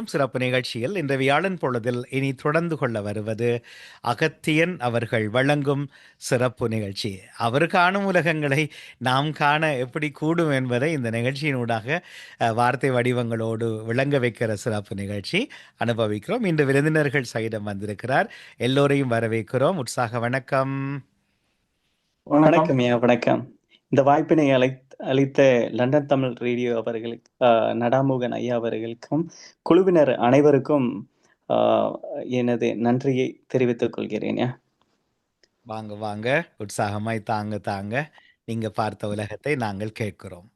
சிறப்பு நிகழ்ச்சியில் இன்று வியாழன் பொழுதில் இனி தொடர்ந்து கொள்ள வருவது அகத்தியன் அவர்கள் வழங்கும் சிறப்பு நிகழ்ச்சி. அவர் காணும் உலகங்களை நாம் காண எப்படி கூடும் என்பதை இந்த நிகழ்ச்சியினூடாக வார்த்தை வடிவங்களோடு விளங்க வைக்கிற சிறப்பு நிகழ்ச்சி அனுபவிக்கிறோம். இன்று விருந்தினர்கள் சகிதம் வந்திருக்கிறார். எல்லோரையும் வரவேற்கிறோம். உற்சாக வணக்கம். வணக்கம். வணக்கம். இந்த வாய்ப்பினை அழை அளித்த லண்டன் தமிழ் ரேடியோ அவர்களுக்கு நடாமுகன் ஐயா அவர்களுக்கும் குழுவினர் அனைவருக்கும் எனது நன்றியை தெரிவித்துக் கொள்கிறேன். வாங்க வாங்க. உற்சாகமாய் தாங்க தாங்க. நீங்க பார்த்த உலகத்தை நாங்கள் கேட்கிறோம்.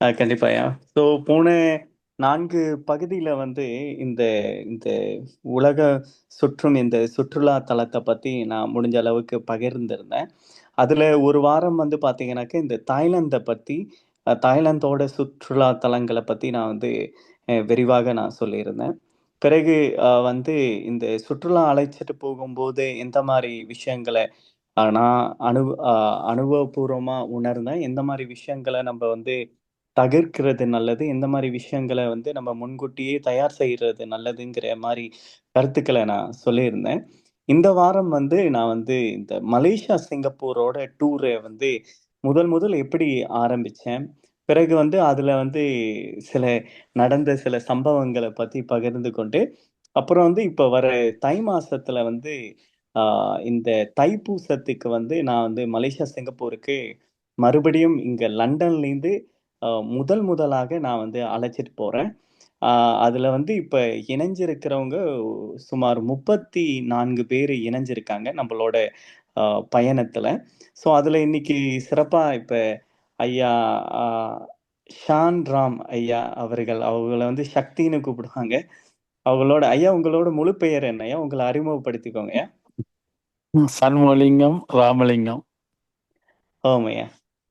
ஆஹ், கண்டிப்பா ஐயா ஸோ போன நான்கு பகுதியில வந்து இந்த இந்த உலக சுற்றும் இந்த சுற்றுலா தலத்தை பத்தி நான் முடிஞ்ச அளவுக்கு பகிர்ந்திருந்தேன். அதுல ஒரு வாரம் வந்து பார்த்தீங்கன்னாக்க இந்த தாய்லாந்தை பத்தி தாய்லாந்தோட சுற்றுலா தலங்களை பத்தி நான் வந்து விரிவாக நான் சொல்லியிருந்தேன். பிறகு வந்து இந்த சுற்றுலா அழைச்சிட்டு போகும்போது எந்த மாதிரி விஷயங்களை நான் அனு அனுபவபூர்வமாக அனுபவபூர்வமா உணர்ந்தேன்? எந்த மாதிரி விஷயங்களை நம்ம வந்து தவிர்க்கிறது நல்லது? எந்த மாதிரி விஷயங்களை வந்து நம்ம முன்கூட்டியே தயார் செய்யறது நல்லதுங்கிற மாதிரி கருத்துக்களை நான் சொல்லியிருந்தேன். இந்த வாரம் வந்து நான் வந்து இந்த மலேசியா சிங்கப்பூரோட டூரை வந்து முதல் முதல் எப்படி ஆரம்பிச்சேன் பிறகு வந்து அதுல வந்து சில நடந்த சில சம்பவங்களை பத்தி பகிர்ந்து கொண்டு அப்புறம் வந்து இப்போ வர தை மாசத்துல வந்து ஆஹ் இந்த தைப்பூசத்துக்கு வந்து நான் வந்து மலேசியா சிங்கப்பூருக்கு மறுபடியும் இங்க லண்டன்லேருந்து முதல் முதலாக நான் வந்து அழைச்சிட்டு போறேன். அதுல வந்து இப்ப இணைஞ்சிருக்கிறவங்க சுமார் முப்பத்தி நான்கு பேர் இணைஞ்சிருக்காங்க நம்மளோட பயணத்துல. ஸோ அதுல இன்னைக்கு சிறப்பா இப்ப ஐயா ஷான் ராம் ஐயா அவர்கள் அவங்கள வந்து சக்தின்னு கூப்பிடுவாங்க. அவங்களோட ஐயா உங்களோட முழு பெயர் என்ன? ஐயா உங்களை அறிமுகப்படுத்திக்கோங்க ஐயா. சண்முகலிங்கம் ராமலிங்கம். ஆமாய்யா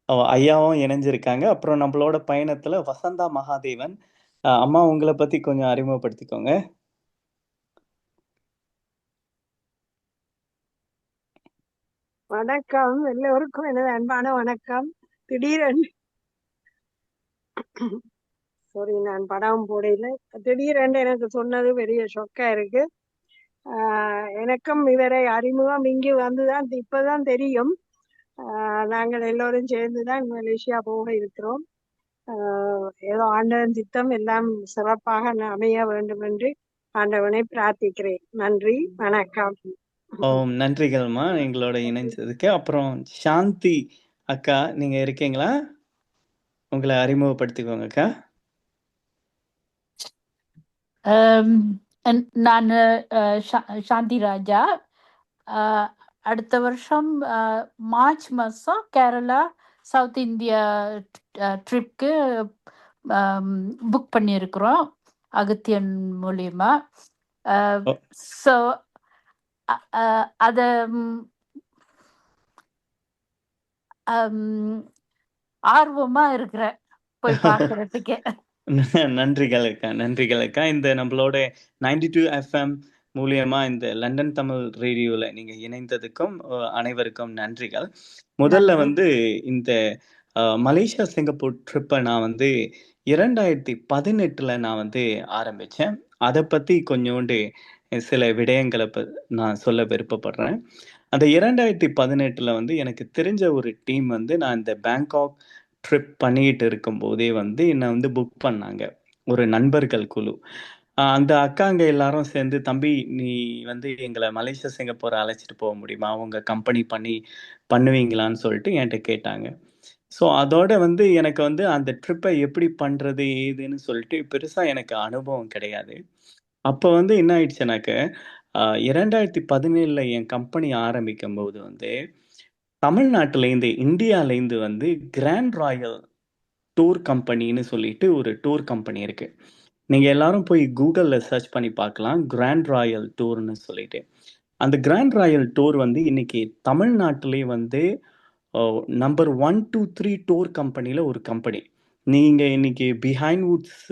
அவ- ஐயாவும் இணைஞ்சிருக்காங்க. அப்புறம் நம்மளோட பயணத்துல வசந்தா மகாதேவன் அம்மா உங்களை பத்தி கொஞ்சம் அறிமுகப்படுத்திக்கோங்க. வணக்கம். எல்லோருக்கும் எனது அன்பான வணக்கம். திடீரென்று சாரி நான் படம் போடையில திடீரென்று எனக்கு சொன்னது பெரிய ஷொக்கா இருக்கு. எனக்கும் இவரை அறிமுகம் இங்கு வந்துதான் இப்பதான் தெரியும். நாங்கள் எல்லோரும் சேர்ந்துதான் மலேசியா போக இருக்கிறோம். ஏதோ ஆண்டவன் சித்தம் எல்லாம் சிறப்பாக அமைய வேண்டும் என்று ஆண்டவனை பிரார்த்திக்கிறேன். நன்றி வணக்கம். ஓம் நன்றிகள்மா எங்களோட இணைஞ்சதுக்கு. அப்புறம் சாந்தி அக்கா நீங்க இருக்கீங்களா? உங்களை அறிமுகப்படுத்திக்கோங்க அக்கா நான் அஹ், சா- சாந்தி ராஜா. அடுத்த வருஷம் மார்ச் மாதம் கேரளா சவுத் இந்தியா ட்ரிப்க்கு புக் பண்ணியிருக்கிறோம் அகத்தியன் மூலியமா. ஸோ அதை ஆர்வமாக இருக்கிறேன் போய் பார்க்கறதுக்கு. நன்றிகள் அக்கா நன்றிகள் அக்கா. இந்த நம்மளோட 92 டூ எஃப்எம் மூலியமா இந்த லண்டன் தமிழ் ரேடியோல நீங்க இணைந்ததுக்கும் அனைவருக்கும் நன்றிகள். முதல்ல வந்து இந்த அஹ், மலேசியா சிங்கப்பூர் ட்ரிப்பை நான் வந்து இரண்டாயிரத்தி பதினெட்டுல நான் வந்து ஆரம்பிச்சேன். அதை பத்தி கொஞ்சோண்டு சில விடயங்களை ப நான் சொல்ல விருப்பப்படுறேன். அந்த இரண்டாயிரத்தி பதினெட்டுல வந்து எனக்கு தெரிஞ்ச ஒரு டீம் வந்து நான் இந்த பேங்காக் ட்ரிப் பண்ணிட்டு இருக்கும்போதே வந்து என்னை வந்து புக் பண்ணாங்க. ஒரு நண்பர்கள் குழு. அந்த அக்காங்க எல்லாரும் சேர்ந்து தம்பி நீ வந்து எங்களை மலேசியா சிங்கப்பூர் அழைச்சிட்டு போக முடியுமா? உங்க கம்பெனி பண்ணி பண்ணுவீங்களான்னு சொல்லிட்டு என்கிட்ட கேட்டாங்க. ஸோ அதோட வந்து எனக்கு வந்து அந்த ட்ரிப்பை எப்படி பண்ணுறது ஏதுன்னு சொல்லிட்டு பெருசாக எனக்கு அனுபவம் கிடையாது. அப்போ வந்து என்ன ஆயிடுச்சுனாக்க இரண்டாயிரத்தி பதினேழில் என் கம்பெனி ஆரம்பிக்கும் போது வந்து தமிழ்நாட்டிலேருந்து இந்தியாவிலேருந்து வந்து கிராண்ட் ராயல் டூர் கம்பெனின்னு சொல்லிட்டு ஒரு டூர் கம்பெனி இருக்குது நீங்கள் எல்லாரும் போய் கூகுளில் சர்ச் பண்ணி பார்க்கலாம் கிராண்ட் ராயல் டூர்னு சொல்லிட்டு. அந்த கிராண்ட் ராயல் டூர் வந்து இன்னைக்கு தமிழ்நாட்டிலே வந்து number one two three tour கம்பெனியில் ஒரு கம்பெனி நீங்கள் இன்னைக்கு பிஹைண்ட் வுட்ஸ்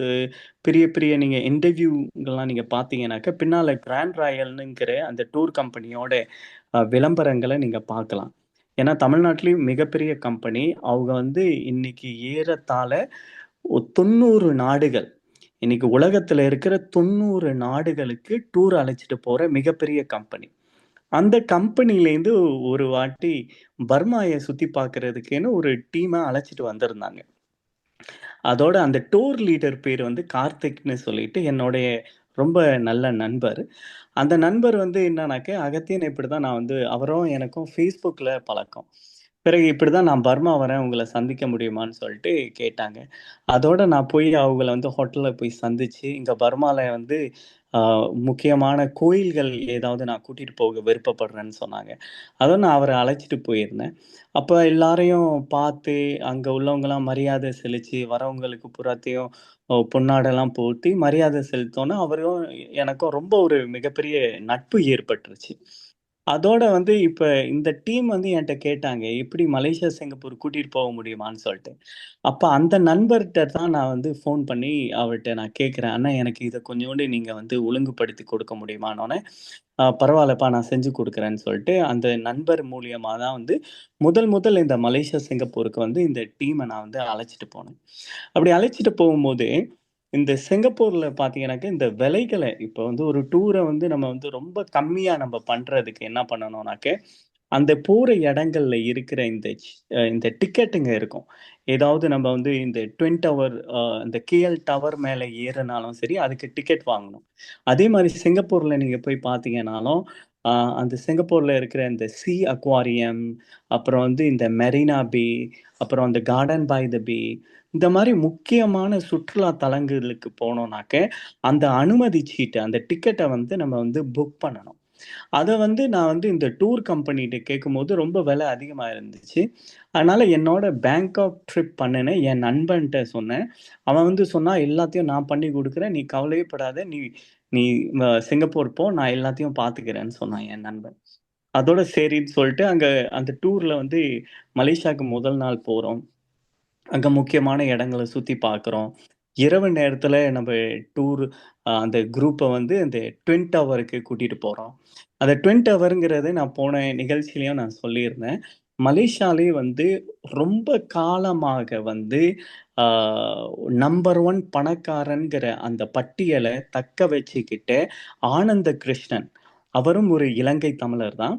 பெரிய பெரிய நீங்கள் இன்டர்வியூங்கள்லாம் நீங்கள் பார்த்தீங்கன்னாக்க பின்னால் கிராண்ட் ராயல்னுங்கிற அந்த டூர் கம்பெனியோட விளம்பரங்களை நீங்கள் பார்க்கலாம். ஏன்னா தமிழ்நாட்டிலேயும் மிகப்பெரிய கம்பெனி அவங்க வந்து இன்னைக்கு ஏறத்தாழ ஒ- தொண்ணூறு நாடுகள். இன்னைக்கு உலகத்தில் இருக்கிற 90 நாடுகளுக்கு டூர் அழைச்சிட்டு போகிற மிகப்பெரிய கம்பெனி. அந்த கம்பெனிலேருந்து ஒரு வாட்டி பர்மாயை சுற்றி பார்க்கறதுக்குன்னு ஒரு டீமை அழைச்சிட்டு வந்திருந்தாங்க. அதோட அந்த டூர் லீடர் பேர் வந்து கார்த்திக்னு சொல்லிட்டு என்னுடைய ரொம்ப நல்ல நண்பர். அந்த நண்பர் வந்து என்னன்னாக்க, "அகத்தியன் இப்படி தான் நான் வந்து" அவரும் எனக்கும் ஃபேஸ்புக்கில் பழக்கம். பிறகு இப்படி தான் நான் பர்மா வரேன். உங்களை சந்திக்க முடியுமான்னு சொல்லிட்டு கேட்டாங்க. அதோட நான் போய் அவங்கள வந்து ஹோட்டலில் போய் சந்திச்சு, இங்கே பர்மாவில் வந்து முக்கியமான கோயில்கள் ஏதாவது நான் கூட்டிகிட்டு போக விருப்பப்படுறேன்னு சொன்னாங்க. அதை நான் அவரை அழைச்சிட்டு போயிருந்தேன். அப்போ எல்லாரையும் பார்த்து, அங்கே உள்ளவங்கலாம் மரியாதை செலுத்தி, வரவங்களுக்கு புறத்தையும் பொன்னாடெல்லாம் பொன்னாடைலாம் மரியாதை செலுத்தோன்னே அவரும் எனக்கும் ரொம்ப ஒரு மிகப்பெரிய நட்பு ஏற்பட்டுருச்சு. அதோட வந்து இப்ப இந்த டீம் வந்து என்கிட்ட கேட்டாங்க, "எப்படி மலேசியா, சிங்கப்பூர் கூட்டிட்டு போக முடியுமான்னு?" சொல்லிட்டு அப்ப அந்த நண்பர்கிட்ட தான் நான் வந்து ஃபோன் பண்ணி அவர்கிட்ட நான் கேட்கிறேன், "அண்ணா எனக்கு இதை கொஞ்சோண்டு நீங்க வந்து ஒழுங்குபடுத்தி கொடுக்க முடியுமானோன்னே பரவாயில்லப்பா நான் செஞ்சு கொடுக்குறேன்னு சொல்லிட்டு அந்த நண்பர் மூலியமா தான் வந்து முதல் முதல் இந்த மலேசியா, சிங்கப்பூருக்கு வந்து இந்த டீமை நான் வந்து அழைச்சிட்டு போனேன். அப்படி அழைச்சிட்டு போகும்போது, இந்த சிங்கப்பூர்ல பாத்தீங்கன்னாக்க இந்த விலைகளை இப்ப வந்து ஒரு டூரை வந்து நம்ம வந்து ரொம்ப கம்மியா நம்ம பண்றதுக்கு என்ன பண்ணணும்னாக்க, அந்த போற இடங்கள்ல இருக்கிற இந்த இந்த டிக்கெட்டுங்க இருக்கும். ஏதாவது நம்ம வந்து இந்த ட்வின் டவர் இந்த கேஎல் டவர் மேல ஏறினாலும் சரி, அதுக்கு டிக்கெட் வாங்கணும். அதே மாதிரி சிங்கப்பூர்ல நீங்க போய் பார்த்தீங்கன்னாலும், அந்த சிங்கப்பூர்ல இருக்கிற இந்த சி அக்வாரியம், அப்புறம் வந்து இந்த மெரினா பே, அப்புறம் அந்த கார்டன் பை த பே, இந்த மாதிரி முக்கியமான சுற்றுலா தலங்களுக்கு போனோம்னாக்க, அந்த அனுமதி சீட்டு, அந்த டிக்கெட்டை வந்து நம்ம வந்து புக் பண்ணணும். அதை வந்து நான் வந்து இந்த டூர் கம்பெனிகிட்ட கேட்கும்போது ரொம்ப விலை அதிகமாக இருந்துச்சு. அதனால் என்னோட பேங்காக் ட்ரிப் பண்ணினேன் என் நண்பன்ட்ட சொன்னேன். அவன் வந்து சொன்னால் "எல்லாத்தையும் நான் பண்ணி கொடுக்குறேன் நீ கவலையப்படாத நீ நீ சிங்கப்பூர் போ. நான் எல்லாத்தையும் பார்த்துக்கிறேன்னு" சொன்னான் என் நண்பன். அதோட சரின்னு சொல்லிட்டு அங்கே அந்த டூரில் வந்து மலேசியாவுக்கு முதல் நாள் போகிறோம் அங்கே முக்கியமான இடங்களை சுற்றி பார்க்குறோம். இரவு நேரத்தில் நம்ம டூர் அந்த குரூப்பை வந்து அந்த ட்வின் டவருக்கு கூட்டிகிட்டு போகிறோம் அந்த ட்வின் டவருங்கிறது நான் போன நிகழ்ச்சியிலையும் நான் சொல்லியிருந்தேன். மலேசியாலே வந்து ரொம்ப காலமாக வந்து நம்பர் ஒன் பணக்காரன்கிற அந்த பட்டியலை தக்க வச்சுக்கிட்ட ஆனந்த கிருஷ்ணன். அவரும் ஒரு இலங்கை தமிழர் தான்.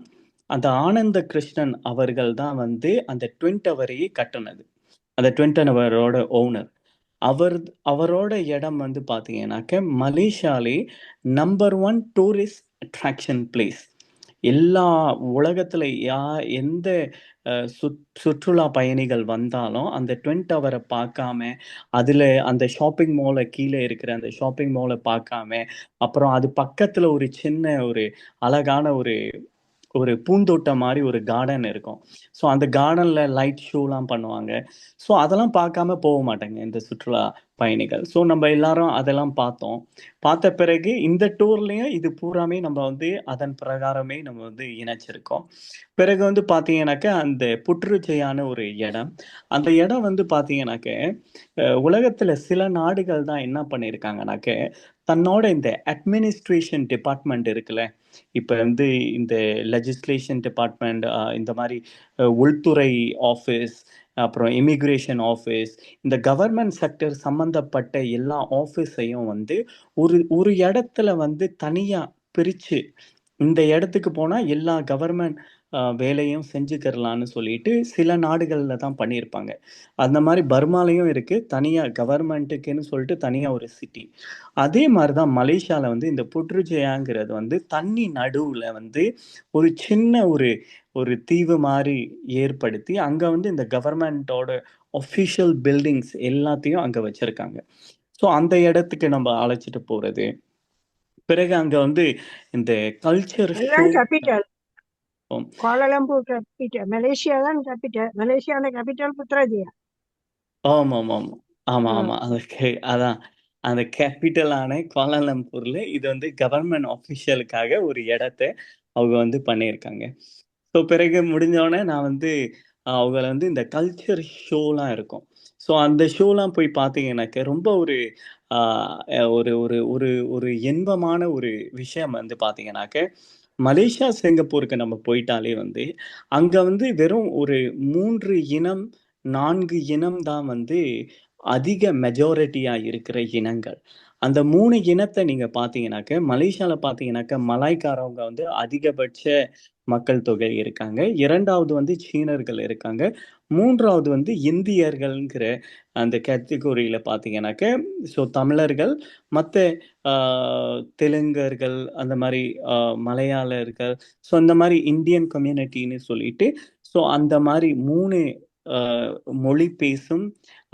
அந்த ஆனந்த கிருஷ்ணன் அவர்கள் தான் வந்து அந்த ட்வின் டவரையே கட்டினது அந்த ட்வின் அவரோட ஓனர். அவர் அவரோட இடம் வந்து பார்த்தீங்கன்னாக்க, மலேசியாலே number one tourist attraction place. எல்லா உலகத்தில் யா எந்த சுற்றுலா பயணிகள் வந்தாலும், அந்த ட்வின் டவரை பார்க்காம, அதில் அந்த ஷாப்பிங் மாலை கீழே இருக்கிற அந்த ஷாப்பிங் மாலை பார்க்காம, அப்புறம் அது பக்கத்தில் ஒரு சின்ன ஒரு அழகான ஒரு ஒரு பூந்தோட்டம் மாதிரி ஒரு கார்டன் இருக்கும். ஸோ அந்த கார்டனில் லைட் ஷோலாம் பண்ணுவாங்க. ஸோ அதெல்லாம் பார்க்காம போக மாட்டாங்க இந்த சுற்றுலா பயணிகள். ஸோ நம்ம எல்லாரும் அதெல்லாம் பார்த்தோம். பார்த்த பிறகு இந்த டூர்லேயும் இது பூராமே நம்ம வந்து அதன் பிரகாரமே நம்ம வந்து இணைச்சிருக்கோம். பிறகு வந்து பார்த்தீங்கன்னாக்க, அந்த புற்றுச்சையான ஒரு இடம். அந்த இடம் வந்து பார்த்தீங்கன்னாக்க, உலகத்தில் சில நாடுகள் தான் என்ன பண்ணியிருக்காங்கனாக்க, தன்னோட இந்த அட்மினிஸ்ட்ரேஷன் டிபார்ட்மெண்ட் இருக்குல்ல, இப்போ வந்து இந்த லெஜிஸ்லேஷன் டிபார்ட்மெண்ட் இந்த மாதிரி உள்துறை ஆஃபீஸ், அப்புறம் இமிக்ரேஷன் ஆஃபீஸ், இந்த கவர்மெண்ட் செக்டர் சம்மந்தப்பட்ட எல்லா ஆஃபீஸையும் வந்து ஒரு ஒரு இடத்துல வந்து தனியாக பிரித்து இந்த இடத்துக்கு போனால் எல்லா கவர்மெண்ட் வேலையும் செஞ்சுக்கிறலான்னு சொல்லிட்டு சில நாடுகள்ல தான் பண்ணியிருப்பாங்க. அந்த மாரி பர்மாலயும் இருக்கு. தனியா கவர்ன்மென்ட்டுக்குன்னு சொல்லிட்டு தனியா ஒரு சிட்டி. அதே மாரி தான் மலேசியால வந்து இந்த புற்றுஜயாங்கிறது வந்து தண்ணி நடுவுல வந்து ஒரு சின்ன ஒரு ஒரு தீவு மாரி ஏற்படுத்தி, அங்க வந்து இந்த கவர்ன்மென்ட்டோட ஆஃபிஷியல் பில்டிங்ஸ் எல்லாத்தையும் அங்க வச்சிருக்காங்க. ஸோ அந்த இடத்துக்கு நம்ம அழைச்சிட்டு போறது. பிறகு அங்க வந்து இந்த கல்ச்சர் கேபிட்டல். ம். Kuala Lumpur capital. மலேசியா தான் கேபிட்டல். மலேசியாவோட கேபிட்டல் புத்ராஜயா. ஆமா, ஆ. ஆமா. அந்த கே அதான். அந்த கேபிட்டலான கோலாலம்பூர்ல இது வந்து கவர்ன்மென்ட் ஆஃபிஷியலுக்காக ஒரு இடத்த அவங்க வந்து பண்ணியிருக்காங்க. ஸோ பிறகு முடிஞ்சோனே நான் வந்து அவங்கள வந்து இந்த கல்ச்சர் ஷோலாம் இருக்கும். ஸோ அந்த ஷோலாம் போய் பார்த்தீங்கன்னாக்க, ரொம்ப ஒரு ஆ ஒரு ஒரு ஒரு ஒரு இன்பமான ஒரு விஷயம் வந்து பார்த்தீங்கன்னாக்க, மலேசியா, சிங்கப்பூருக்கு நம்ம போயிட்டாலே வந்து, அங்க வந்து வெறும் ஒரு மூன்று இனம், நான்கு இனம் தான் வந்து அதிக மெஜாரிட்டியா இருக்கிற இனங்கள். அந்த மூணு இனத்தை நீங்க பாத்தீங்கன்னாக்க மலேசியால பாத்தீங்கன்னாக்க மலாய்க்காரவங்க வந்து அதிகபட்ச மக்கள் தொகை இருக்காங்க. இரண்டாவது வந்து சீனர்கள் இருக்காங்க. மூன்றாவது வந்து இந்தியர்கள்ங்கிற அந்த கேட்டகரியில பார்த்தீங்கன்னாக்க, ஸோ தமிழர்கள், மற்ற தெலுங்கர்கள், அந்த மாதிரி மலையாளர்கள், ஸோ அந்த மாதிரி இந்தியன் கம்யூனிட்டின்னு சொல்லிட்டு, ஸோ அந்த மாதிரி மூணு மொழி பேசும்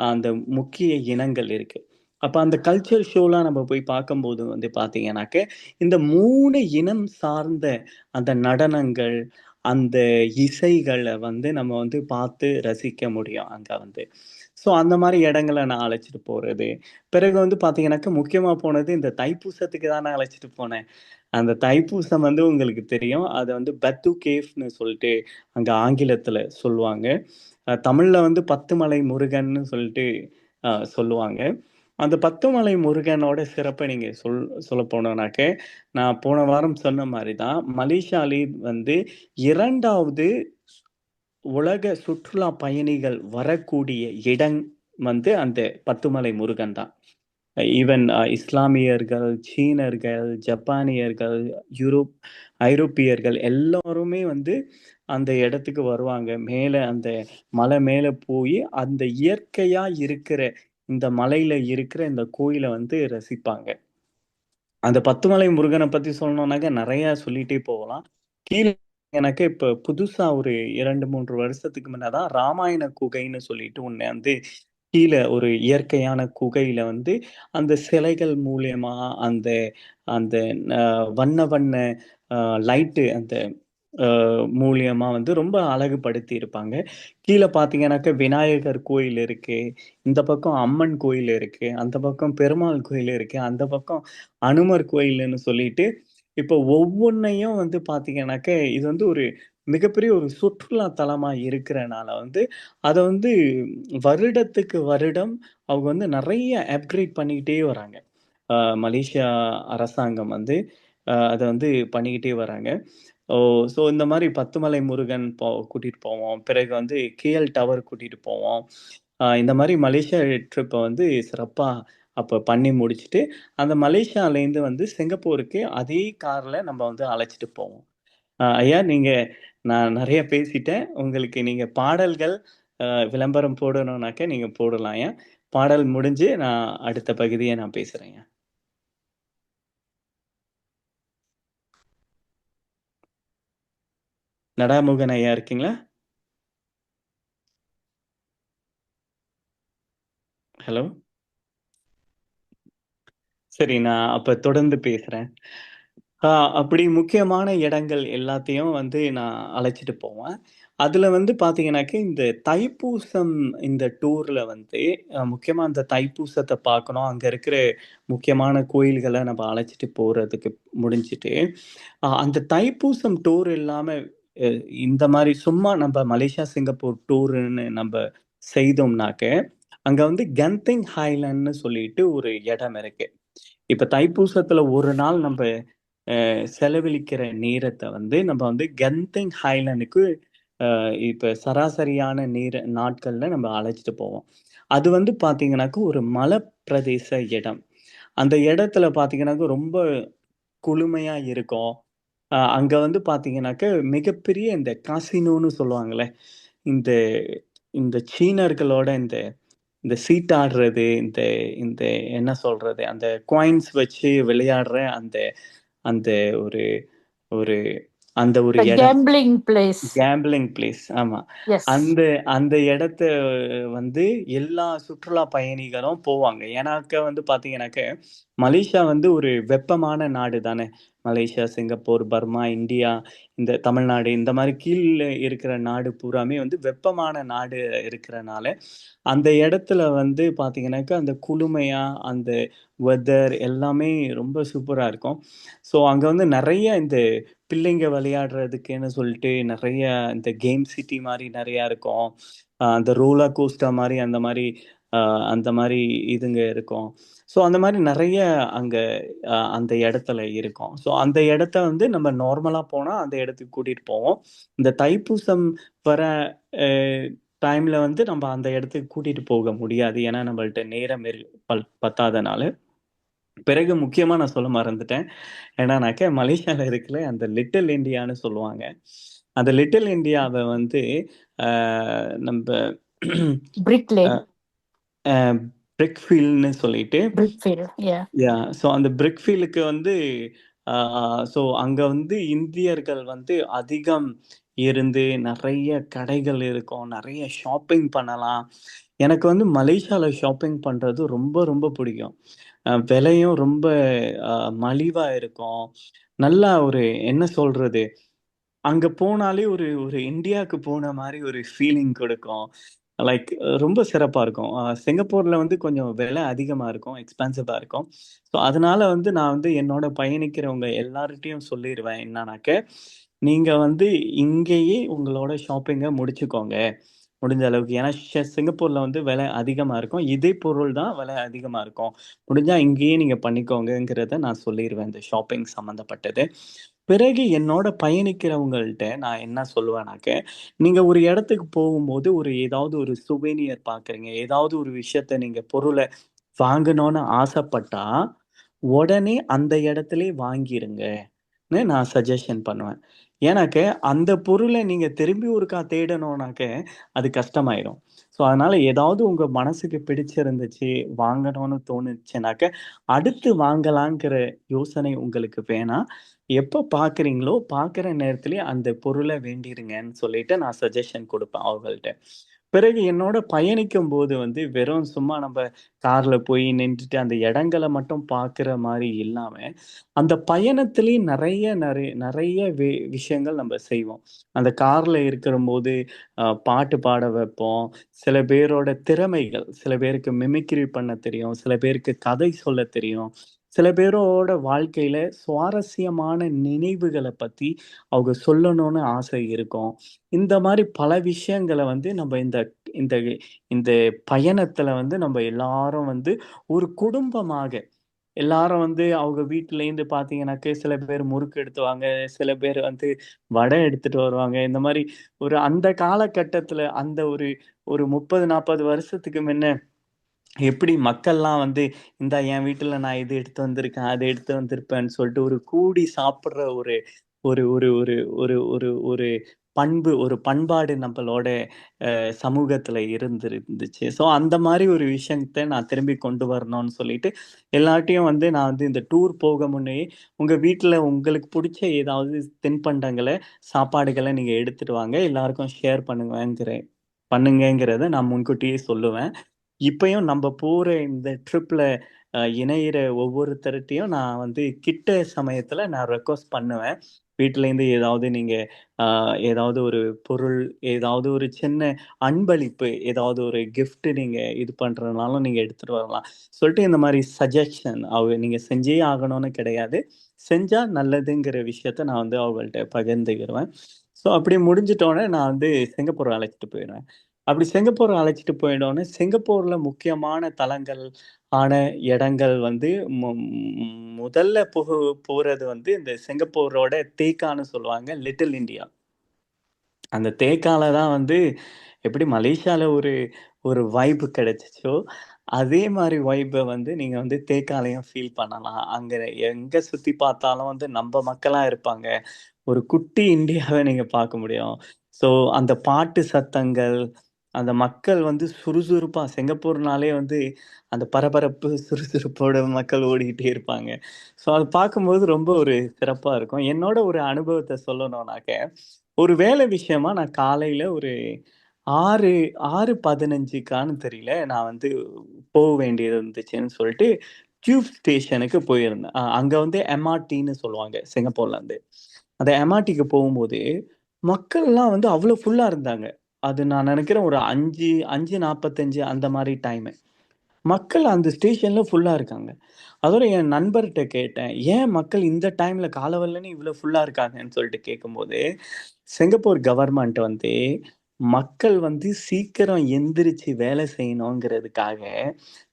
அந்த முக்கிய இனங்கள் இருக்கு. அப்ப அந்த கல்ச்சர் ஷோலாம் நம்ம போய் பார்க்கும்போது வந்து பார்த்தீங்கன்னாக்க, இந்த மூணு இனம் சார்ந்த அந்த நடனங்கள், அந்த இசைகளை வந்து நம்ம வந்து பார்த்து ரசிக்க முடியும் அங்க வந்து. ஸோ அந்த மாதிரி இடங்கள நான் அழைச்சிட்டு போறது. பிறகு வந்து பார்த்தீங்கன்னாக்க, முக்கியமா போனது இந்த தைப்பூசத்துக்கு தான் நான் அழைச்சிட்டு போனேன். அந்த தைப்பூசம் வந்து உங்களுக்கு தெரியும். அதை வந்து பத்து கேஃப்னு சொல்லிட்டு அங்க ஆங்கிலத்துல சொல்லுவாங்க. தமிழில் தமிழ்ல வந்து பத்துமலை முருகன்னு சொல்லிட்டு சொல்லுவாங்க. அந்த பத்துமலை முருகனோட சிறப்பை நீங்க சொல் சொல்ல போனோம்னாக்க, நான் போன வாரம் சொன்ன மாதிரி தான், மலேசியாலி வந்து இரண்டாவது உலக சுற்றுலா பயணிகள் வரக்கூடிய இடம் வந்து அந்த பத்துமலை முருகன் தான். ஈவன் இஸ்லாமியர்கள், சீனர்கள், ஜப்பானியர்கள், யூரோப் ஐரோப்பியர்கள் எல்லாருமே வந்து அந்த இடத்துக்கு வருவாங்க. மேலே அந்த மலை மேலே போய் அந்த இயற்கையாக இருக்கிற இந்த மலையில இருக்கிற இந்த கோயிலை வந்து ரசிப்பாங்க. அந்த பத்துமலை முருகனை பத்தி சொல்லணும்னாக்க நிறைய சொல்லிட்டே போகலாம். கீழே எனக்கு இப்ப புதுசா ஒரு 2, 3 வருஷத்துக்கு முன்னதான் ராமாயண குகைன்னு சொல்லிட்டு ஒண்ணு வந்து கீழே ஒரு இயற்கையான குகையில வந்து அந்த சிலைகள் மூலியமா, அந்த அந்த வண்ண வண்ண லைட்டு அந்த மூலியமாக வந்து ரொம்ப அழகுபடுத்தி இருப்பாங்க. கீழே பார்த்தீங்கன்னாக்க விநாயகர் கோயில் இருக்குது இந்த பக்கம் அம்மன் கோயில் இருக்குது அந்த பக்கம் பெருமாள் கோயில் இருக்குது அந்த பக்கம் அனுமர் கோயில்ன்னு சொல்லிட்டு, இப்போ ஒவ்வொன்றையும் வந்து பார்த்தீங்கன்னாக்க, இது வந்து ஒரு மிகப்பெரிய ஒரு சுற்றுலா தலமாக இருக்கிறனால வந்து, அதை வந்து வருடத்துக்கு வருடம் அவங்க வந்து நிறைய அப்கிரேட் பண்ணிக்கிட்டே வராங்க. மலேசியா அரசாங்கம் வந்து அதை வந்து பண்ணிக்கிட்டே வராங்க. ஓ ஸோ இந்த மாதிரி பத்துமலை முருகன் போ கூட்டிகிட்டு போவோம். பிறகு வந்து கேஎல் டவர் கூட்டிகிட்டு போவோம். இந்த மாதிரி மலேசியா ட்ரிப்பை வந்து சிறப்பாக அப்போ பண்ணி முடிச்சுட்டு, அந்த மலேசியாலேருந்து வந்து சிங்கப்பூருக்கு அதே காரில் நம்ம வந்து அழைச்சிட்டு போவோம். ஐயா நீங்கள் நான் நிறைய பேசிட்டேன். உங்களுக்கு நீங்கள் பாடல்கள் விளம்பரம் விளம்பரம் போடணும்னாக்க போடலாம் ஐயா பாடல் முடிஞ்சு நான் அடுத்த பகுதியை நான் பேசுறேன்யா. நடாமுகன் ஐயா இருக்கீங்களா? ஹலோ. சரி நான் அப்ப தொடர்ந்து பேசுறேன். ஆ அப்படி முக்கியமான இடங்கள் எல்லாத்தையும் வந்து நான் அழைச்சிட்டு போவேன். அதில் வந்து பார்த்தீங்கன்னாக்க, இந்த தைப்பூசம் இந்த டூரில் வந்து முக்கியமாக அந்த தைப்பூசத்தை பார்க்கணும். அங்கே இருக்கிற முக்கியமான கோயில்களை நம்ம அழைச்சிட்டு போகிறதுக்கு முடிஞ்சுட்டு, அந்த தைப்பூசம் டூர் இல்லாமல் இந்த மாதிரி சும்மா நம்ம மலேசியா, சிங்கப்பூர் டூருன்னு நம்ம செய்தோம்னாக்க, அங்க வந்து கெந்திங் ஹைலண்ட்னு சொல்லிட்டு ஒரு இடம் இருக்கு. இப்ப தைப்பூசத்துல ஒரு நாள் நம்ம செலவழிக்கிற நேரத்தை வந்து நம்ம வந்து கெந்திங் ஹைலேண்டுக்கு இப்போ இப்ப சராசரியான நேர நாட்கள்ல நம்ம அழைச்சிட்டு போவோம். அது வந்து பார்த்தீங்கன்னாக்க, ஒரு மலைப்பிரதேச இடம். அந்த இடத்துல பார்த்தீங்கன்னாக்க, ரொம்ப குளுமையா இருக்கும். அங்க வந்து பார்த்தீங்கன்னாக்க, மிகப்பெரிய இந்த காசினோன்னு சொல்லுவாங்கல்ல. இந்த இந்த சீனர்களோட இந்த இந்த சீட்டாடுறது, இந்த இந்த என்ன சொல்றது? அந்த காயின்ஸ் வச்சு விளையாடுற அந்த அந்த ஒரு ஒரு அந்த ஒரு gambling place. Gambling place. ஆமா. அந்த அந்த இடத்த வந்து எல்லா சுற்றுலா பயணிகளும் போவாங்க. ஏன்னாக்க வந்து பார்த்தீங்கன்னாக்க, மலேசியா வந்து ஒரு வெப்பமான நாடு தானே. மலேசியா, சிங்கப்பூர், பர்மா, இந்தியா, இந்த தமிழ்நாடு இந்த மாதிரி கீழே இருக்கிற நாடு பூராமே வந்து வெப்பமான நாடு இருக்கிறனால, அந்த இடத்துல வந்து பார்த்தீங்கன்னாக்கா அந்த குளுமையா, அந்த வெதர் எல்லாமே ரொம்ப சூப்பராக இருக்கும். ஸோ அங்கே வந்து நிறைய இந்த பிள்ளைங்க விளையாடுறதுக்குன்னு சொல்லிட்டு நிறைய இந்த கேம் சிட்டி மாதிரி நிறையா இருக்கும். அந்த ரோலா கோஸ்டா மாதிரி அந்த மாதிரி அந்த மாரி இதுங்க இருக்கும். ஸோ அந்த மாரி நெறைய அங்க அந்த இடத்துல இருக்கும். ஸோ அந்த இடத்த வந்து நம்ம நார்மலா போனா அந்த இடத்துக்கு கூட்டிட்டு போவோம். இந்த தைப்பூசம் வர டைம்ல வந்து நம்ம அந்த இடத்துக்கு கூட்டிட்டு போக முடியாது. ஏன்னா, நம்மள்ட்ட நேரம் பத்தாதனால. பிறகு முக்கியமா நான் சொல்ல மறந்துட்டேன். என்னன்னாக்க மலேசியால இருக்குல்ல அந்த லிட்டில் இண்டியான்னு சொல்லுவாங்க. அந்த லிட்டில் இண்டியாவ வந்து அ நம்ப பிரிக் அ சொல்லிட்டு. யா. யாஹ்! ஸோ அந்த பிரிக்ஃபீல்டுக்கு வந்து அ ஸோ அங்க வந்து இந்தியர்கள் வந்து அதிகம் இருந்து நெறைய கடைகள் இருக்கும். நெறைய ஷாப்பிங் பண்ணலாம். எனக்கு வந்து மலேசியால ஷாப்பிங் பண்றது ரொம்ப ரொம்ப பிடிக்கும். அ விலையும் ரொம்ப அ மலிவா இருக்கும். நல்லா ஒரு என்ன சொல்றது? அங்க போனாலே ஒரு ஒரு இந்தியாவுக்கு போன மாரி ஒரு ஃபீலிங் குடுக்கும். லைக் ரொம்ப சிறப்பாக இருக்கும். சிங்கப்பூரில் வந்து கொஞ்சம் விலை அதிகமாக இருக்கும். எக்ஸ்பென்சிவாக இருக்கும். ஸோ அதனால வந்து நான் வந்து என்னோட பயணிக்கிறவங்க எல்லார்கிட்டையும் சொல்லிடுவேன் என்னன்னாக்க, நீங்கள் வந்து இங்கேயே உங்களோட ஷாப்பிங்கை முடிச்சுக்கோங்க. முடிஞ்ச அளவுக்கு. ஏன்னா சிங்கப்பூரில் வந்து விலை அதிகமாக இருக்கும். இதே பொருள் தான் விலை அதிகமாக இருக்கும். முடிஞ்சால் இங்கேயே நீங்கள் பண்ணிக்கோங்கங்கிறத நான் சொல்லிடுவேன் இந்த ஷாப்பிங் சம்மந்தப்பட்டது. பிறகு என்னோட பயணிக்கிறவங்கள்ட்ட நான் என்ன சொல்லுவேன்னாக்க, நீங்க ஒரு இடத்துக்கு போகும்போது ஒரு ஏதாவது ஒரு சுவேனியர் பார்க்குறீங்க. ஏதாவது ஒரு விஷயத்த நீங்க பொருளை வாங்கணும்னு ஆசைப்பட்டா, உடனே அந்த இடத்துல வாங்கிருங்கன்னு நான் சஜஷன் பண்ணுவேன். ஏன்னாக்க அந்த பொருளை நீங்க திரும்பி ஒருக்கா தேடணும்னாக்க, அது கஷ்டமாயிரும். ஸோ அதனால ஏதாவது உங்க மனசுக்கு பிடிச்சிருந்துச்சு, வாங்கணும்னு தோணுச்சுனாக்க, அடுத்து வாங்கலாங்கிற யோசனை உங்களுக்கு வேணாம். எப்ப பார்க்குறீங்களோ, பார்க்குற நேரத்திலேயே அந்த பொருளை வேண்டிருங்கன்னு சொல்லிட்டு நான் சஜஷன் கொடுப்பேன் அவங்கள்ட்ட. பிறகு என்னோட பயணிக்கும் போது வந்து வெறும் சும்மா நம்ம கார்ல போய் நின்றுட்டு அந்த இடங்கள மட்டும் பார்க்குற மாதிரி இல்லாம, அந்த பயணத்திலேயே நிறைய நிறைய நிறைய வி விஷயங்கள் நம்ம செய்வோம். அந்த கார்ல இருக்கிற போது பாட்டு பாட வைப்போம். சில பேரோட திறமைகள், சில பேருக்கு மிமிக்ரி பண்ண தெரியும். சில பேருக்கு கதை சொல்ல தெரியும். சில பேரோட வாழ்க்கையில சுவாரஸ்யமான நினைவுகளை பத்தி அவங்க சொல்லணும்னு ஆசை இருக்கும். இந்த மாதிரி பல விஷயங்களை வந்து நம்ம இந்த இந்த இந்த பயணத்துல வந்து நம்ம எல்லாரும் வந்து ஒரு குடும்பமாக எல்லாரும் வந்து அவங்க வீட்லேருந்து பார்த்தீங்கன்னாக்க, சில பேர் முறுக்கு எடுத்துவாங்க. சில பேர் வந்து வடை எடுத்துட்டு வருவாங்க. இந்த மாதிரி ஒரு அந்த காலகட்டத்துல அந்த ஒரு ஒரு 30, 40 வருஷத்துக்கு முன்ன எப்படி மக்கள்லாம் வந்து, இந்தா என் வீட்டில் நான் இது எடுத்து வந்திருக்கேன், அதை எடுத்து வந்திருப்பேன்னு சொல்லிட்டு ஒரு கூடி சாப்பிட்ற ஒரு ஒரு ஒரு ஒரு ஒரு ஒரு ஒரு பண்பு, ஒரு பண்பாடு நம்மளோட சமூகத்தில் இருந்துருந்துச்சு இருந்திருந்துச்சு. ஸோ அந்த மாதிரி ஒரு விஷயத்த நான் திரும்பி கொண்டு வரணும்னு சொல்லிட்டு, எல்லாட்டையும் வந்து நான் வந்து இந்த டூர் போக முன்னே உங்க வீட்டில் உங்களுக்கு பிடிச்ச ஏதாவது தின்பண்டங்களை சாப்பாடுகளை நீங்க எடுத்துட்டு வாங்க. எல்லாருக்கும் ஷேர் பண்ணுங்கங்கிறேன் பண்ணுங்கங்கிறத நான் முன்கூட்டியே சொல்லுவேன். இப்பயும் நம்ம போற இந்த ட்ரிப்ல இணையிற ஒவ்வொருத்தர்ட்டயும் நான் வந்து கிட்ட சமயத்தில் நான் ரெக்வஸ்ட் பண்ணுவேன். வீட்டிலேருந்து ஏதாவது நீங்கள் ஏதாவது ஒரு பொருள், ஏதாவது ஒரு சின்ன அன்பளிப்பு, ஏதாவது ஒரு கிஃப்ட் நீங்கள் இது பண்ணுறதுனாலும் நீங்கள் எடுத்துட்டு வரலாம். சொல்லிட்டு இந்த மாதிரி சஜஷன் அவ நீங்கள் செஞ்சே ஆகணும்னு கிடையாது. செஞ்சால் நல்லதுங்கிற விஷயத்த நான் வந்து அவங்கள்ட்ட பகிர்ந்துக்கிடுவேன் ஸோ அப்படி முடிஞ்சிட்டோனே நான் வந்து சிங்கப்பூர் அழைச்சிட்டு போயிடுவேன் அப்படி சிங்கப்பூர் அழைச்சிட்டு போயிட்டோனே, சிங்கப்பூர்ல முக்கியமான தலங்கள் ஆன இடங்கள் வந்து முதல்ல போக போறது வந்து இந்த சிங்கப்பூரோட தேக்கான்னு சொல்லுவாங்க. லிட்டில் இந்தியா அந்த தேக்கால தான் வந்து எப்படி மலேசியால ஒரு ஒரு வைப்பு கிடைச்சிச்சோ அதே மாதிரி வைப்பை வந்து நீங்க வந்து தேக்காலையும் ஃபீல் பண்ணலாம். அங்க எங்க சுத்தி பார்த்தாலும் வந்து நம்ம மக்களா இருப்பாங்க. ஒரு குட்டி இந்தியாவை நீங்க பார்க்க முடியும். ஸோ அந்த பாட்டு சத்தங்கள், அந்த மக்கள் வந்து சுறுசுறுப்பாக சிங்கப்பூர்னாலே வந்து அந்த பரபரப்பு, சுறுசுறுப்போட மக்கள் ஓடிக்கிட்டே இருப்பாங்க. ஸோ அது பார்க்கும்போது ரொம்ப ஒரு சிறப்பாக இருக்கும். என்னோட ஒரு அனுபவத்தை சொல்லணும்னாக்க, ஒரு வேலை விஷயமா நான் காலையில் ஒரு 6 6:15க்கான்னு தெரியல. நான் வந்து போக வேண்டியது இருந்துச்சுன்னு சொல்லிட்டு, டியூப் ஸ்டேஷனுக்கு போயிருந்தேன். அங்கே வந்து எம்ஆர்டின்னு சொல்லுவாங்க சிங்கப்பூர்லேருந்து அந்த எம்ஆர்டிக்கு போகும்போது, மக்கள்லாம் வந்து அவ்வளோ ஃபுல்லாக இருந்தாங்க. அது நான் நினைக்கிறேன் ஒரு 5 5:45 அந்த மாதிரி டைமு. மக்கள் அந்த ஸ்டேஷன்ல ஃபுல்லா இருக்காங்க. அதோட என் நண்பர்கிட்ட கேட்டேன். ஏன் மக்கள் இந்த டைம்ல காலவல்லன்னு இவ்வளோ ஃபுல்லா இருக்காங்கன்னு சொல்லிட்டு கேட்கும்போது, சிங்கப்பூர் கவர்மெண்ட் வந்து மக்கள் வந்து சீக்கிரம் எந்திரிச்சு வேலை செய்யணுங்கிறதுக்காக,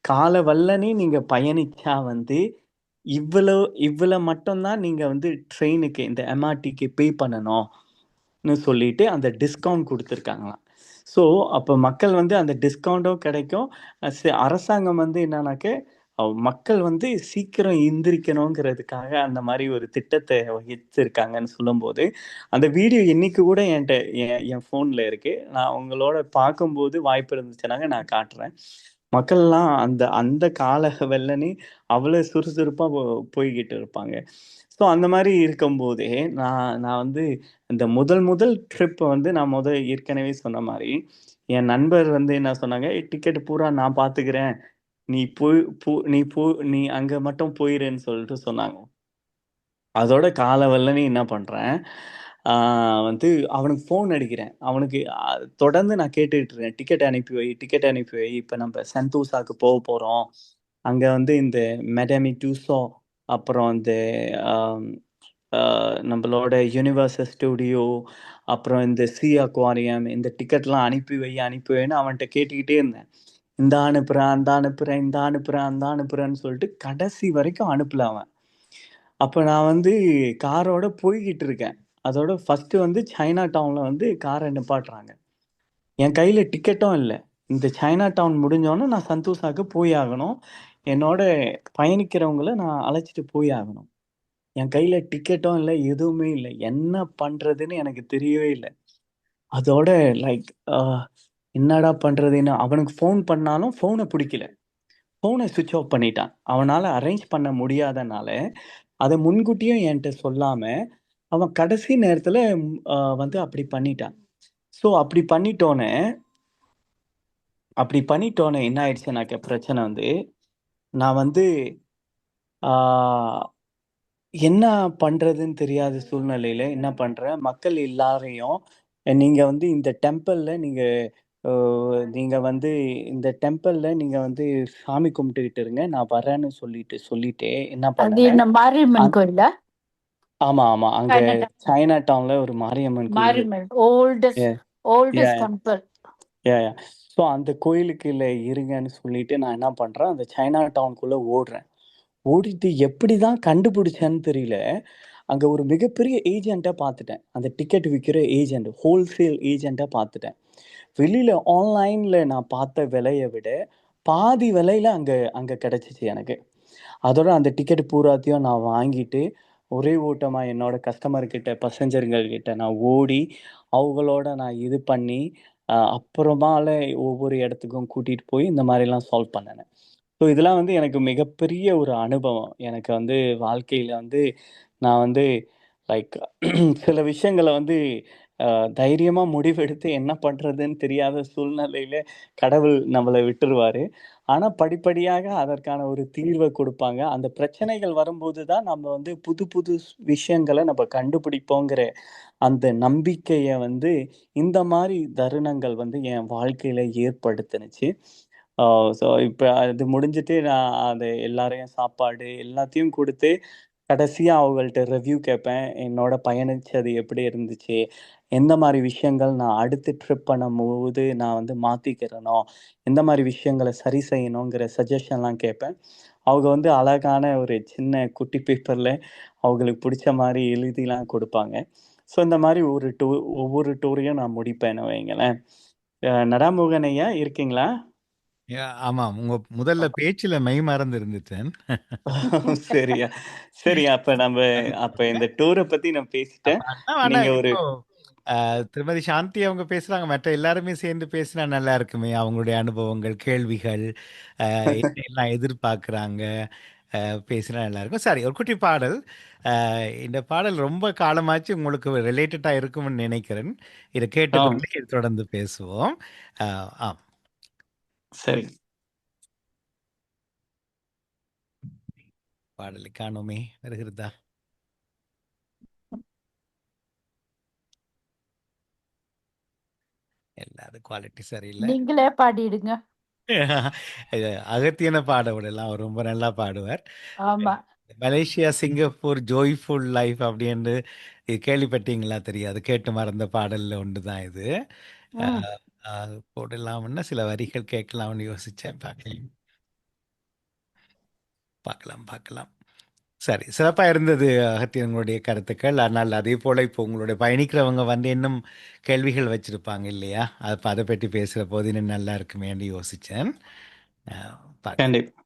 காலவல்லனே நீங்க பயணிச்சா வந்து இவ்வளோ இவ்வளோ மட்டும்தான் நீங்கள் நீங்க வந்து ட்ரெயினுக்கு இந்த எம்ஆர்டிக்கு பே பண்ணணும் ன்னு சொல்லிட்டு அந்த டிஸ்கவுண்ட் கொடுத்துருக்காங்களாம் ஸோ அப்போ மக்கள் வந்து அந்த டிஸ்கவுண்ட்டும் கிடைக்கும் அரசாங்கம் வந்து என்னன்னாக்க மக்கள் வந்து சீக்கிரம் எந்திரிக்கணுங்கிறதுக்காக அந்த மாதிரி ஒரு திட்டத்தை வகிச்சிருக்காங்கன்னு சொல்லும்போது, அந்த வீடியோ இன்னைக்கு கூட என்கிட்ட என் என் ஃபோனில் இருக்குது நான் உங்களோட பார்க்கும்போது வாய்ப்பு இருந்துச்சுனாங்க நான் காட்டுறேன். மக்கள்லாம் அந்த அந்த கால வெள்ளனே அவ்வளோ சுறுசுறுப்பாக போ இருப்பாங்க. ஸோ அந்த மாதிரி இருக்கும்போதே, நான் நான் வந்து இந்த முதல் முதல் ட்ரிப்பை வந்து நான் முதல் ஏற்கனவே சொன்ன மாதிரி என் நண்பர் வந்து என்ன சொன்னாங்க, டிக்கெட் பூரா நான் பார்த்துக்கிறேன். நீ போய் போ நீ போ நீ அங்கே மட்டும் போயிடுன்னு சொல்லிட்டு சொன்னாங்க. அதோட காலவல்லனே என்ன பண்ணுறேன் வந்து அவனுக்கு ஃபோன் அடிக்கிறேன். அவனுக்கு தொடர்ந்து நான் கேட்டுக்கிட்டு இருக்கேன். "டிக்கெட் அனுப்பி வை, டிக்கெட் அனுப்பி வை. இப்போ நம்ம சந்தோஷாக்கு போக போகிறோம் அங்கே வந்து இந்த மெடமி டூசோ, அப்புறம் இந்த நம்மளோட யூனிவர்சல் யுனிவர்சல் ஸ்டுடியோ, அப்புறம் இந்த சி அக்வாரியம் இந்த டிக்கெட்லாம் அனுப்பி வை, அனுப்பி வைன்னு அவன்கிட்ட கேட்டுக்கிட்டே இருந்தேன். இந்த அனுப்புறேன், அந்த அனுப்புறேன், இந்த அனுப்புறேன், அந்த அனுப்புறேன்னு சொல்லிட்டு கடைசி வரைக்கும் அனுப்பல அவன். அப்போ நான் வந்து காரோட போய்கிட்டு இருக்கேன். அதோட ஃபர்ஸ்ட்டு வந்து சைனா டவுனில் வந்து காரை நிப்பாட்டுறாங்க. என் கையில் டிக்கெட்டும் இல்லை இந்த சைனா டவுன் முடிஞ்சோனே நான் சந்தோஷாக்கு போய் ஆகணும். என்னோட பயணிக்கிறவங்கள நான் அழைச்சிட்டு போய் ஆகணும். என் கையில டிக்கெட்டும் இல்லை எதுவுமே இல்லை என்ன பண்றதுன்னு எனக்கு தெரியவே இல்லை அதோட லைக் என்னடா பண்றதுன்னு அவனுக்கு ஃபோன் பண்ணாலும் ஃபோனை பிடிக்கல ஃபோனை சுவிட்ச் ஆஃப் பண்ணிட்டான். அவனால் அரேஞ்ச் பண்ண முடியாதனால, அதை முன்கூட்டியும் என்கிட்ட சொல்லாம, அவன் கடைசி நேரத்துல வந்து அப்படி பண்ணிட்டான். ஸோ அப்படி பண்ணிட்டோனே அப்படி பண்ணிட்டோன்னே என்ன ஆயிடுச்சுனாக்க பிரச்சனை வந்து, நான் வந்து என்ன பண்றதுன்னு தெரியாத சூழ்நிலையில என்ன பண்றேன், மக்கள் எல்லாரையும் நீங்க வந்து இந்த டெம்பிள்ல நீங்க நீங்க வந்து இந்த டெம்பிள்ல நீங்க வந்து சாமி கும்பிட்டுக்கிட்டு இருங்க. நான் வரேன்னு சொல்லிட்டு சொல்லிட்டு என்ன கோயிலா? ஆமா, ஆமா. அங்க சைனா டவுன்ல ஒரு மாரியம்மன் கோயில். Oldest oldest temple. Yeah yeah. So அந்த கோயிலுக்கு இல்லை இருங்கன்னு சொல்லிட்டு நான் என்ன பண்ணுறேன் அந்த சைனா டவுனுக்குள்ளே ஓடுறேன். ஓடிட்டு எப்படி தான் கண்டுபிடிச்சேன்னு தெரியல. அங்கே ஒரு மிகப்பெரிய ஏஜெண்ட்டாக பார்த்துட்டேன். அந்த டிக்கெட் விற்கிற ஏஜெண்ட் ஹோல்சேல் ஏஜெண்ட்டாக பார்த்துட்டேன். வெளியில் ஆன்லைனில் நான் பார்த்த விலையை விட பாதி விலையில் அங்கே அங்கே கிடச்சிச்சு எனக்கு. அதோட அந்த டிக்கெட் பூராத்தையும் நான் வாங்கிட்டு, ஒரே ஓட்டமாக என்னோட கஸ்டமர்கிட்ட பசஞ்சருங்கள்கிட்ட நான் ஓடி, அவங்களோட நான் இது பண்ணி, அப்புறமால ஒவ்வொரு இடத்துக்கும் கூட்டிட்டு போய் இந்த மாதிரிலாம் சால்வ் பண்ணினேன் ஸோ இதெல்லாம் வந்து எனக்கு மிகப்பெரிய ஒரு அனுபவம். எனக்கு வந்து வாழ்க்கையில் வந்து நான் வந்து லைக் சில விஷயங்களை வந்து தைரியமாக முடிவெடுத்து என்ன பண்ணுறதுன்னு தெரியாத சூழ்நிலையில் கடவுள் நம்மளை விட்டுருவாரு. ஆனா படிப்படியாக அதற்கான ஒரு தீர்வை கொடுப்பாங்க அந்த பிரச்சனைகள் வரும்போது தான் நம்ம வந்து புது புது விஷயங்களை விஷயங்கள நம்ம கண்டுபிடிப்போங்கிற அந்த நம்பிக்கையை வந்து இந்த மாதிரி தருணங்கள் வந்து என் வாழ்க்கையில ஏற்படுத்துனுச்சு. ஸோ இப்ப அது முடிஞ்சுட்டு நான் அது எல்லாரையும் சாப்பாடு எல்லாத்தையும் கொடுத்து கடைசியா அவங்கள்ட்ட ரிவ்யூ கேட்பேன். என்னோட பயணிச்சது எப்படி இருந்துச்சு? எந்த மாரி விஷயங்கள் நான் அடுத்து ட்ரிப் பண்ணும்போது நான் வந்து மாத்திக்கிறனோ, எந்த மாரி விஷயங்கள சரி செய்யணுங்கிற சஜஷன்லாம் கேட்பேன். அவங்க வந்து அழகான ஒரு சின்ன குட்டி பேப்பர்ல அவங்களுக்கு புடிச்ச மாரி எழுதிலாம் குடுப்பாங்க. ஸோ இந்த மாரி ஒரு டூ ஒவ்வொரு டூரையும் நான் முடிப்பேன்னு வைங்களேன். நடாமோகன் ஐயா இருக்கீங்களா? யா ஆமாம். உங்க முதல்ல பேச்சுல மெய் மறந்து இருந்துட்டேன். சரியா. சரி அப்ப நம்ப அப்ப இந்த டூர பத்தி நான் பேசிட்டேன். நீங்க ஒரு திருமதி சாந்தி அவங்க பேசுறாங்க. மற்ற எல்லாருமே சேர்ந்து பேசினா நல்லா இருக்குமே! அவங்களுடைய அனுபவங்கள், கேள்விகள், அ என்னெல்லாம் எதிர்பார்க்குறாங்க, பேசினா நல்லாயிருக்கும். சரி, ஒரு குட்டி பாடல். இந்த பாடல் ரொம்ப காலமாச்சு உங்களுக்கு ரிலேட்டடா இருக்கும்னு நினைக்கிறேன். இத. கேட்டுக்கொண்டே தொடர்ந்து பேசுவோம். ஆம். சரி. பாடலை காணோமே! வருகிறதா? எல்லாரும் குவாலிட்டி சரியில்ல. நீங்களே பாடிடுங்க. இது அகத்தியன பாட விடலாம். அவர் ரொம்ப நல்லா பாடுவார். ஆமா. மலேசியா, சிங்கப்பூர் ஜோய்ஃபுல் லைஃப் அப்படின்னு இது கேள்விப்பட்டீங்களா தெரியாது. கேட்டு மறந்த பாடல்ல ஒன்று தான் இது. ம். அ போடலாம்ன்னா சில வரிகள் கேட்கலாம்னு யோசிச்சேன். பார்க்கலாம். பார்க்கலாம், பார்க்கலாம். சரி. சிறப்பா இருந்தது அகத்தியன் உங்களுடைய கருத்துக்கள். ஆனால் அதே போல் இப்போ உங்களுடைய பயணிக்கிறவங்க வந்து இன்னும் கேள்விகள் வச்சிருப்பாங்க இல்லையா? அப்ப அத பற்றி பேசுற போது இன்னும் நல்லா இருக்குமேன்னு யோசிச்சேன். அ பாக்க கண்டிப்பா.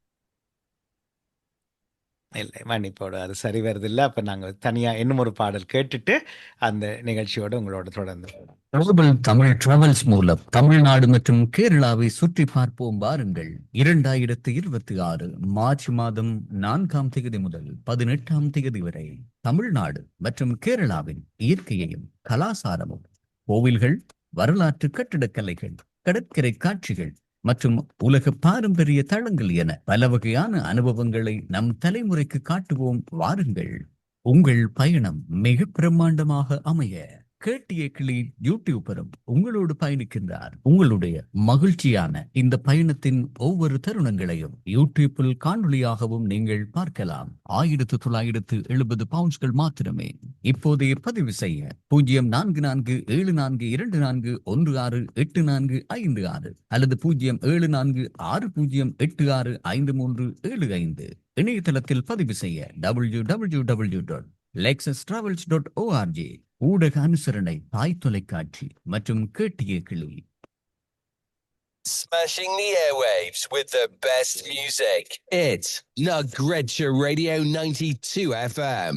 இல்லை மன்னிப்போடு அது சரி வருதில்லை. அப்ப நாங்க தனியா இன்னும் ஒரு பாடல் கேட்டுட்டு, அந்த நிகழ்ச்சியோட உங்களோட தொடர்ந்து பிரபல் தமிழ் டிராவல்ஸ் மூலம் தமிழ்நாடு மற்றும் கேரளாவை சுற்றி பார்ப்போம் வாருங்கள். இரண்டாயிரத்து இருபத்தி ஆறு மார்ச் மாதம் நான்காம் தேதி முதல் பதினெட்டாம் தேதி வரை தமிழ்நாடு மற்றும் கேரளாவின் இயற்கையையும் கலாசாரமும் கோவில்கள் வரலாற்று கட்டிடக்கலைகள் கடற்கரை காட்சிகள் மற்றும் உலக பாரம்பரிய தளங்கள் என பல வகையான அனுபவங்களை நம் தலைமுறைக்கு காட்டுவோம். வாருங்கள். உங்கள் பயணம் மிக பிரம்மாண்டமாக அமைய. கேட்டிய கிளி யூடியூபரும் உங்களோடு பயணிக்கின்றார். உங்களுடைய மகிழ்ச்சியான இந்த பயணத்தின் ஒவ்வொரு தருணங்களையும் யூடியூப்பில் காணொளியாகவும் நீங்கள் பார்க்கலாம். ஆயிரத்து தொள்ளாயிரத்து எழுபது பவுண்ட்ஸ்கள் மாத்திரமே. இப்போதைய பதிவு செய்ய பூஜ்ஜியம் நான்கு நான்கு ஏழு நான்கு இரண்டு நான்கு ஒன்று ஆறு எட்டு நான்கு ஐந்து ஆறு அல்லது பூஜ்ஜியம் ஏழு நான்கு ஆறு பூஜ்ஜியம் எட்டு ஆறு ஐந்து மூன்று ஏழு ஐந்து. இணையதளத்தில் பதிவு செய்ய W W W dot Lexus travels dot ORG ஊடக அனுசரணை தாய் தொலைக்காட்சி மற்றும் கேட்டிய கிளி Smashing the airwaves with the best music. It's Nugredsha Radio 92 FM.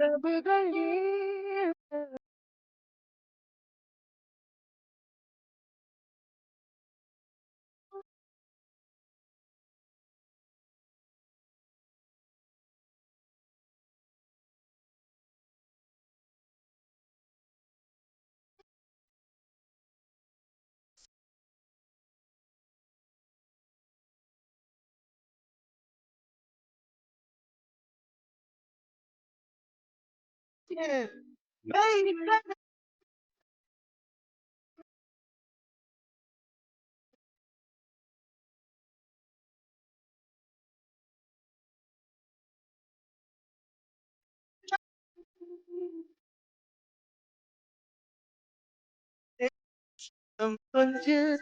Everybody Yeah. Baby. I'm punching.